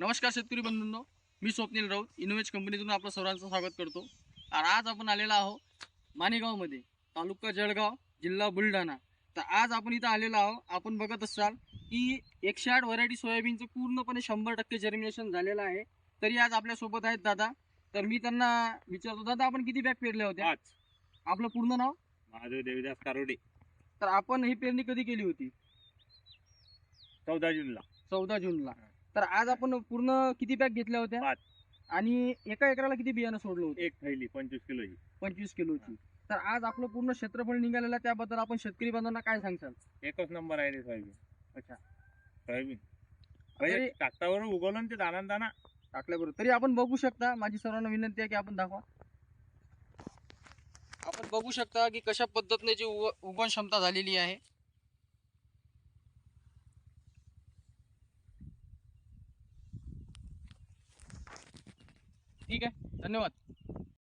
नमस्कार शेतकरी बंधूंनो मी स्वप्नील राऊत इनोवेज कंपनीतून आपलं सर्वांचं स्वागत करतो. आणि आज आपण आलेलो आहोत माणेगावमध्ये तालुका जळगाव जिल्हा बुलढाणा. तर आज आपण इथं आलेलो आहोत आपण बघत असाल की एकशे आठ व्हरायटी सोयाबीनचं पूर्णपणे शंभर टक्के जर्मिनेशन झालेलं आहे. तरी आज आपल्यासोबत आहेत दादा. तर मी त्यांना विचारतो दादा आपण किती बॅग पेरल्या होत्या? पाच. आपलं पूर्ण नाव? महादेव देवीदास कारोडे. तर आपण ही पेरणी कधी केली होती? चौदा जूनला. चौदा जूनला. तर आज आपण पूर्ण किती बॅग घेतल्या होत्या? पाच. आणि एका एकराला किती बियाणं सोडलं होतं? एक थैली पंचवीस किलोची पंचवीस किलोची तर आज आपलं पूर्ण क्षेत्रफळ निघालेलं आहे, त्याबद्दल आपण शेतकरी बांधवांना काय सांगशाल? एकच नंबर आहे रे सोयाबीन अच्छा. सोयाबीन अरे- टाकतावर उगवलं ना ते दाना दाना टाकल्याबरोबर तरी आपण बघू शकता माझी सर्वांना विनंती आहे की आपण दाखवा. आपण बघू शकता की कशा पद्धतीने जी उग उगवण क्षमता झालेली आहे. ठीक आहे. धन्यवाद.